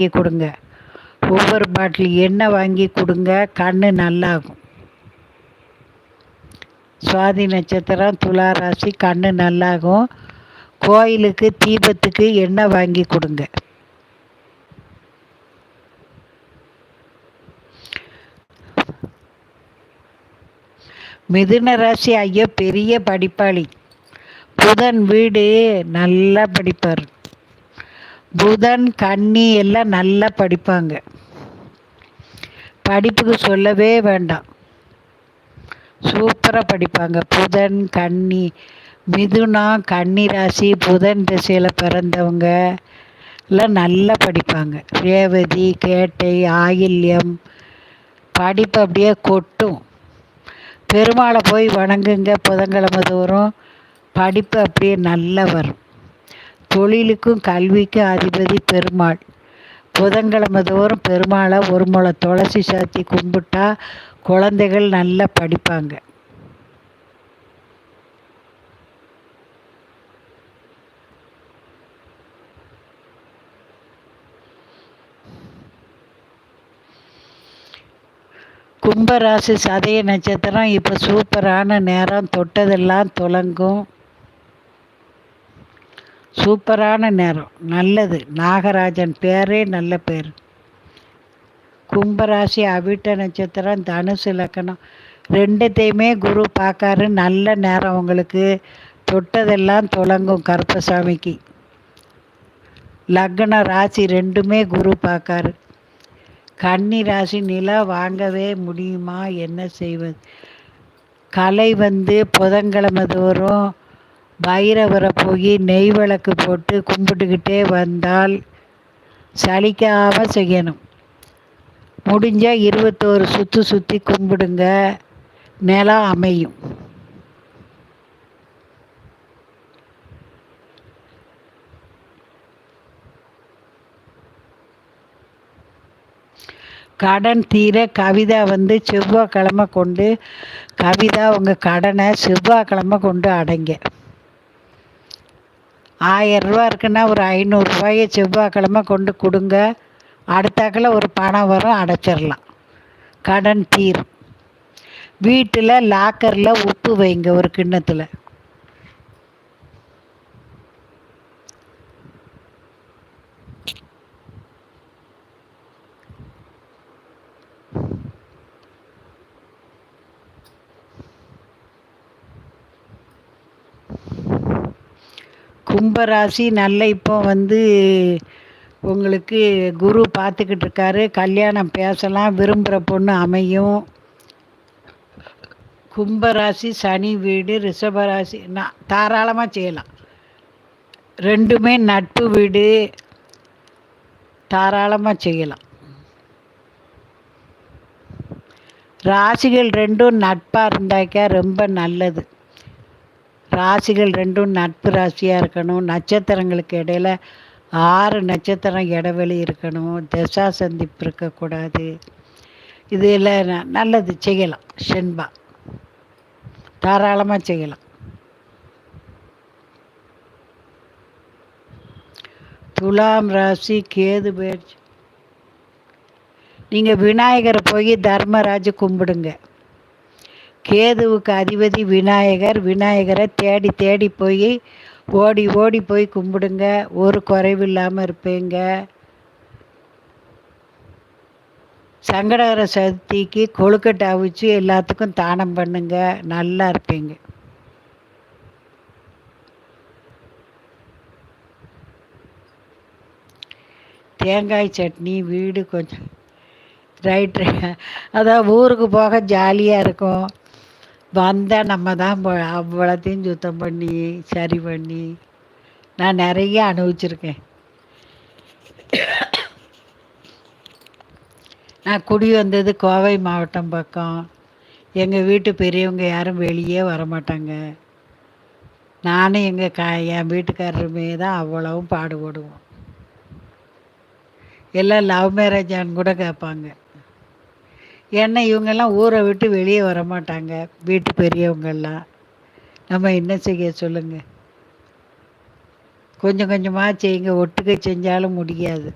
வாங்கி கொடுங்க. ஒவ்வொரு பாட்டில் எண்ணெய் வாங்கி கொடுங்க கண் நல்லாகும். சுவாதி நட்சத்திரம் துலா ராசி கண் நல்லாகும். கோயிலுக்கு தீபத்துக்கு எண்ணெய் வாங்கி கொடுங்க. மிதுன ராசி ஐயா பெரிய படிப்பாளி. புதன் வீடு நல்லா படிப்பார். புதன் கன்னி எல்லாம் நல்லா படிப்பாங்க. படிப்புக்கு சொல்லவே வேண்டாம். சூப்பராக படிப்பாங்க. புதன் கன்னி மிதுனா கன்னி ராசி புதன் திசையில் பிறந்தவங்க எல்லாம் நல்லா படிப்பாங்க. ரேவதி கேட்டை ஆயில்யம் படிப்பு அப்படியே கொட்டும். பெருமாளை போய் வணங்குங்க புதன்கிழமை தோறும். படிப்பு அப்படியே நல்லா வரும். தொழிலுக்கும் கல்விக்கும் அதிபதி பெருமாள். புதன்கிழமை தோறும் பெருமாளை ஒரு முளை துளசி சாத்தி கும்பிட்டா குழந்தைகள் நல்லா படிப்பாங்க. கும்பராசி சதய நட்சத்திரம் இப்போ சூப்பரான நேரம் தொட்டதெல்லாம் துலங்கும். சூப்பரான நேரம். நல்லது. நாகராஜன் பேரே நல்ல பேர். கும்பராசி அவிட்ட நட்சத்திரம் தனுசு லக்கணம். ரெண்டுத்தையுமே குரு பார்க்காரு. நல்ல நேரம் உங்களுக்கு. தொட்டதெல்லாம் துலங்கும் கருப்பசாமிக்கு. லக்ன ராசி ரெண்டுமே குரு பார்க்காரு. கன்னி ராசி நிலா வாங்கவே முடியுமா? என்ன செய்வது? கலை வந்து புதன்கிழமை தோறும் பைரவரை போய் நெய் விளக்கு போட்டு கும்பிட்டுக்கிட்டே வந்தால் சலிக்காமல் செய்யணும். முடிஞ்சால் இருபத்தோரு சுற்று சுற்றி கும்பிடுங்க. நிலம் அமையும். கடன் தீர கவிதா வந்து செவ்வாய்க்கிழமை கொண்டு கவிதா உங்கள் கடனை செவ்வாய்க்கிழமை கொண்டு அடைங்க. ஆயரூவா இருக்குன்னா ஒரு ஐநூறுரூவாயை செவ்வாய்க்கிழமை கொண்டு கொடுங்க. அடுத்தாக்கில் ஒரு பணம் வரும் அடைச்சிடலாம் கடன் தீரும். வீட்டில் லாக்கரில் உப்பு வைங்க ஒரு கிண்ணத்தில். கும்பராசி நல்ல இப்போ வந்து உங்களுக்கு குரு பார்த்துக்கிட்டு இருக்காரு. கல்யாணம் பேசலாம் விரும்புகிற பொண்ணு அமையும். கும்பராசி சனி வீடு ரிஷபராசி நான் தாராளமாக செய்யலாம். ரெண்டுமே நட்பு வீடு. தாராளமாக செய்யலாம். ராசிகள் ரெண்டும் நட்பாக இருந்தாக்கா ரொம்ப நல்லது. ராசிகள் ரெண்டும் நட்பு ராசியாக இருக்கணும். நட்சத்திரங்களுக்கு இடையில ஆறு நட்சத்திரம் இடைவெளி இருக்கணும். திசா சந்திப்பு இருக்கக்கூடாது. இதில் நல்லது செய்யலாம். செண்பா. தாராளமாக செய்யலாம். துலாம் ராசி கேது பயிற்சி. நீங்கள் விநாயகரை போய் தர்மராஜ் கும்பிடுங்க. கேதுவுக்கு அதிபதி விநாயகர் விநாயகரை தேடி தேடி போய் ஓடி ஓடி போய் கும்பிடுங்க. ஒரு குறைவு இல்லாமல் இருப்பீங்க. சங்கடகர சதுர்த்திக்கு கொழுக்கட்டை அவிச்சு எல்லாத்துக்கும் தானம் பண்ணுங்க. நல்லா இருப்பீங்க. தேங்காய் சட்னி வீடு கொஞ்சம் ரைட் அதான் ஊருக்கு போக ஜாலியாக இருக்கும். வந்தால் நம்ம தான் அவ்வளோத்தையும் சுத்தம் பண்ணி சரி பண்ணி. நான் நிறைய அனுபவிச்சிருக்கேன். நான் குடி வந்தது கோவை மாவட்டம் பக்கம். எங்கள் வீட்டு பெரியவங்க யாரும் வெளியே வரமாட்டாங்க. நானும் எங்கள் க என் வீட்டுக்காரருமே தான் அவ்வளவும் பாடுபடுவோம். எல்லாம் லவ் மேரேஜான்னு கூட கேட்பாங்க. ஏன்னா இவங்கெல்லாம் ஊரை விட்டு வெளியே வர மாட்டாங்க வீட்டு பெரியவங்கெல்லாம். நம்ம என்ன செய்ய சொல்லுங்கள் கொஞ்சம் கொஞ்சமாக செய்யுங்க ஒட்டுக்க செஞ்சாலும் முடியாது.